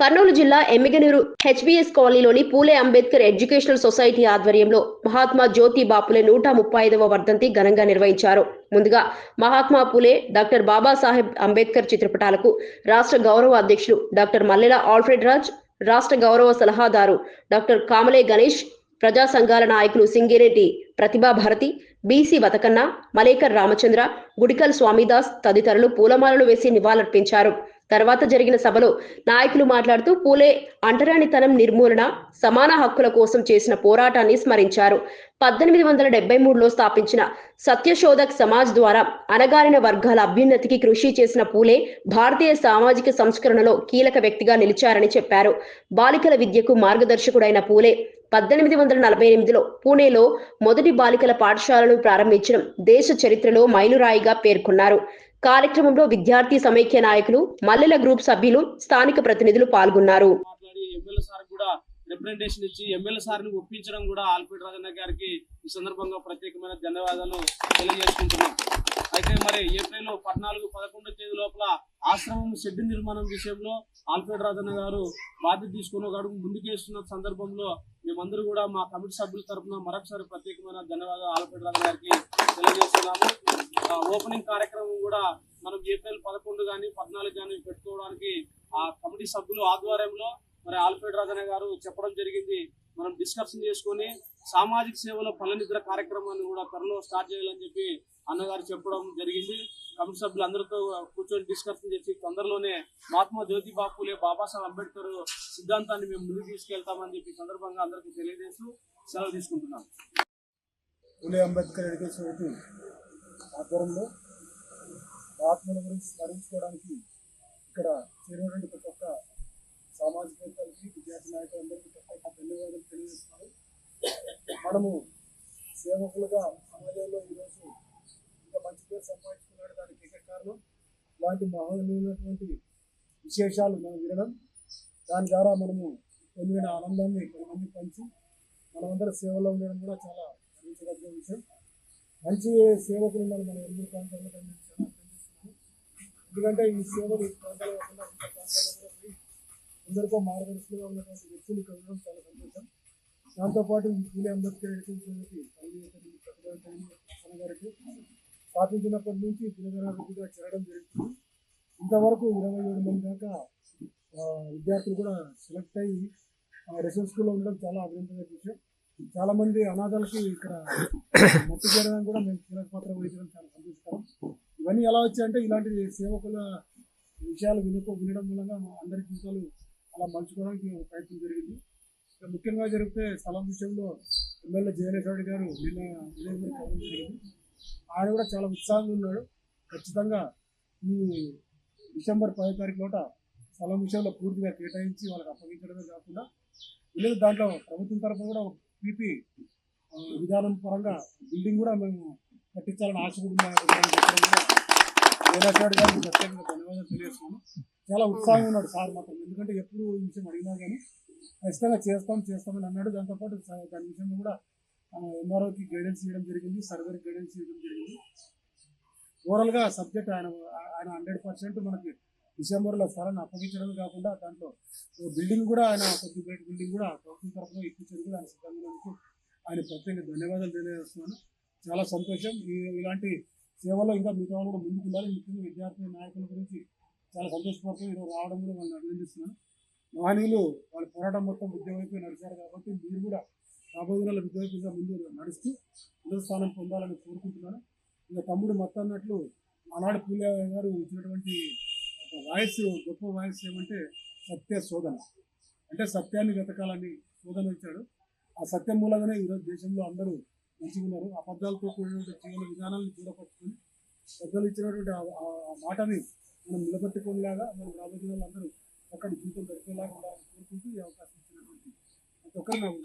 కర్నూలు జిల్లా ఎమ్మిగనూరు హెచ్బిఎస్ కాలనీలోని పూలే Ambedkar educational society ఆధ్వర్యంలో మహాత్మా జ్యోతి బాపులే నూట ముప్పై ఐదవ వర్ధంతి ఘనంగా నిర్వహించారు. ముందుగా మహాత్మా పూలే డాక్టర్ బాబాసాహెబ్ అంబేద్కర్ చిత్రపటాలకు రాష్ట్ర గౌరవ అధ్యక్షులు డాక్టర్ మల్లెల ఆల్ఫ్రెడ్ రాజ్ రాష్ట్ర గౌరవ సలహాదారు డాక్టర్ కామలే గణేష్ ప్రజా సంఘాల నాయకులు సింగిరెడ్డి ప్రతిభా భారతి బీసీ వతకన్న మలేకర్ రామచంద్ర గుడికల్ స్వామిదాస్ తదితరులు పూలమాలలు వేసి నివాళులర్పించారు. తర్వాత జరిగిన సభలో నాయకులు మాట్లాడుతూ పూలే అంటరానితనం నిర్మూలన సమాన హక్కుల కోసం చేసిన పోరాటాన్ని స్మరించారు. పద్దెనిమిది వందల డెబ్బై మూడులో స్థాపించిన సత్యశోధక్ సమాజ్ ద్వారా అణగారిన వర్గాల అభ్యున్నతికి కృషి చేసిన పూలే భారతీయ సామాజిక సంస్కరణలో కీలక వ్యక్తిగా నిలిచారని చెప్పారు. బాలికల విద్యకు మార్గదర్శకుడైన పూలే పద్దెనిమిది వందల నలభై ఎనిమిదిలో పూణేలో మొదటి బాలికల పాఠశాలను ప్రారంభించడం దేశ చరిత్రలో మైలురాయిగా పేర్కొన్నారు. కార్యక్రమంలో విద్యార్థి సమైక్య నాయకులు మల్లెల గ్రూప్ సభ్యులు స్థానిక ప్రతినిధులు పాల్గొన్నారు. మాట్లాడి ఎమ్మెల్యే సార్ కూడా రిప్రజెంటేషన్ ఇచ్చి ఎమ్మెల్యే సార్ని ఒప్పించడం కూడా ఆల్పేట రాజన్న గారికి ఈ సందర్భంగా ప్రత్యేకమైన ధన్యవాదాలు తెలియజేసుకుంటున్నాం. అయితే మరి ఏప్రిల్ పద్నాలుగు పదకొండో తేదీ లోపల ఆశ్రమం షెడ్ నిర్మాణం విషయంలో ఆల్ఫ్రెడ్ రాజన్న గారు బాధ్యత తీసుకుని ఒక అడుగు ముందుకేస్తున్న సందర్భంలో మేమందరూ కూడా మా కమిటీ సభ్యుల తరఫున మరొకసారి ప్రత్యేకమైన ధన్యవాదాలు ఆల్పేట రాజన్న గారికి తెలియజేస్తున్నాము. ఓపెనింగ్ కార్యక్రమం కూడా మనం ఏప్రిల్ పదకొండు కానీ పద్నాలుగు కానీ పెట్టుకోవడానికి ఆ కమిటీ సభ్యులు ఆధ్వర్యంలో మరి ఆల్ఫ్రెడ్ రాజన్న గారు చెప్పడం జరిగింది. మనం డిస్కషన్ చేసుకొని సామాజిక సేవలో పల్లెనిద్ర కార్యక్రమాన్ని కూడా త్వరలో స్టార్ట్ చేయాలని చెప్పి అన్నగారు చెప్పడం జరిగింది. కమిటీ సభ్యులు అందరితో కూర్చొని డిస్కషన్ చేసి తొందరలోనే మహాత్మా జ్యోతి బాపులే బాబాసాహెబ్ అంబేద్కర్ సిద్ధాంతాన్ని మేము ముందుకు తీసుకెళ్తామని చెప్పి సందర్భంగా అందరికీ తెలియజేస్తూ సెలవు తీసుకుంటున్నాం. పూలే అంబేద్కర్ ఎడ్యుకేషన్ సొసైటీ ఆధ్వర్యంలో ఆత్మల గురించి స్మరించుకోవడానికి ఇక్కడ చేరినటువంటి ప్రతి ఒక్క సామాజికవేత్తలకి విద్యార్థి నాయకులందరికీ ప్రత్యేక ధన్యవాదాలు తెలియజేస్తున్నారు మనము సేవకులుగా సమాజంలో ఈరోజు ఇంత మంచి పేరు సంపాదించుకున్నాడు దానికి ఏక కారణం ఇలాంటి మహోన్నతమైనటువంటి విశేషాలు మనం వినడం. దాని ద్వారా మనము పొందిన ఆనందాన్ని కొంతమంది పంచి మనమందరం సేవలో ఉండడం కూడా చాలా గర్వించదగ్గ విషయం. మంచి సేవకులు ఉన్నారు మన ఎన్నో ప్రాంతాల్లో చాలా అభినందిస్తున్నాను. ఎందుకంటే ఈ సేవలు ఈ ప్రాంతాల్లో కాకుండా ఇతర ప్రాంతాల్లో కూడా పోయి ఎందరికో మార్గదర్శకులుగా ఉన్నటువంటి వ్యక్తులు ఇక్కడ ఉండడం చాలా సంతోషం. దాంతోపాటు ఈ పూలే అంబేద్కర్ ఎడిటింగ్ సొసైటీ గారికి స్థాపించినప్పటి నుంచి దినదినాభివృద్ధిగా చేరడం జరుగుతుంది. ఇంతవరకు ఇరవై ఏడు మంది దాకా విద్యార్థులు కూడా సెలెక్ట్ అయ్యి రెసిడెన్స్ స్కూల్లో ఉండడం చాలా అభినందన విషయం. చాలామంది అనాథాలకి ఇక్కడ మట్టి చేరడం కూడా మేము కీలక పాత్ర వహించడం చాలా సంతోషకరం. ఇవన్నీ ఎలా వచ్చాయంటే ఇలాంటి సేవకుల విషయాలు వినుకో వినడం మూలంగా మా అందరి జీవితాలు అలా మలుచుకోవడానికి ప్రయత్నం జరిగింది. ముఖ్యంగా జరిగితే స్థలం విషయంలో ఎమ్మెల్యే జయలేశ్వరి గారు నిన్న విజయనగరం జరిగింది. ఆయన కూడా చాలా ఉత్సాహంగా ఉన్నాడు. ఖచ్చితంగా ఈ డిసెంబర్ పదో తారీఖు లోట స్థలం విషయంలో పూర్తిగా కేటాయించి వాళ్ళకి అప్పగించడమే కాకుండా లేదు దాంట్లో ప్రభుత్వం తరఫున కూడా ఒక పీపీ విధానం పరంగా బిల్డింగ్ కూడా మేము కట్టించాలని ఆశ కూడా ఉందని గారికి ప్రత్యేకంగా ధన్యవాదాలు తెలియజేస్తున్నాను. చాలా ఉత్సాహంగా ఉన్నాడు సార్ మాత్రం. ఎందుకంటే ఎప్పుడు ఈ విషయం అడిగినా కానీ ఖచ్చితంగా చేస్తాం చేస్తామని అన్నాడు. దాంతోపాటు దాని విషయంలో కూడా ఎంఆర్ఓకి గైడెన్స్ ఇవ్వడం జరిగింది సర్వేకి గైడెన్స్ ఇవ్వడం జరిగింది. ఓవరాల్గా సబ్జెక్ట్ ఆయన ఆయన హండ్రెడ్ పర్సెంట్ మనకి డిసెంబర్లో స్థలాన్ని అప్పగించడమే కాకుండా దాంట్లో బిల్డింగ్ కూడా ఆయన కొద్ది బయట బిల్డింగ్ కూడా ప్రభుత్వం తరఫున ఇప్పించడం కూడా ఆయన సిద్ధంగా ఆయన ప్రత్యేక ధన్యవాదాలు తెలియజేస్తున్నాను. చాలా సంతోషం. ఈ ఇలాంటి సేవలో ఇంకా మిగతా వాళ్ళు కూడా ముందుకు ఉండాలి ముఖ్యంగా విద్యార్థి నాయకుల గురించి చాలా సంతోషపడుతూ ఈరోజు రావడం కూడా వాళ్ళని అభినందిస్తున్నాను. మహనీయులు వాళ్ళ పోరాటం మొత్తం విద్య వైపు నడిచారు కాబట్టి మీరు కూడా రాబోయే నెల విద్య ముందు నడుస్తూ ఉన్నత స్థానం పొందాలని కోరుకుంటున్నాను. ఇక తమ్ముడు మొత్తం అన్నట్లు ఆనాడు పూలే గారు ఇచ్చినటువంటి ఒక వాయిస్ గొప్ప వాయిస్ ఏమంటే సత్య శోధన. అంటే సత్యాన్ని వెతకాలని శోధన ఇచ్చాడు. ఆ సత్యం మూలంగానే ఈరోజు దేశంలో అందరూ మంచిగా ఉన్నారు. అబద్ధాలతో కూడినటువంటి జీవన విధానాలను దూరపరుచుకొని పెద్దలు ఇచ్చినటువంటి ఆ- ఆ మాటని మనం నిలబెట్టుకునేలాగా మనం రాబోయే అందరూ అక్కడ జీవితం గడిపేలాగా ఉండాలని కోరుకుంటూ ఈ అవకాశం ఇచ్చినటువంటి ప్రతి ఒక్కరు నాకు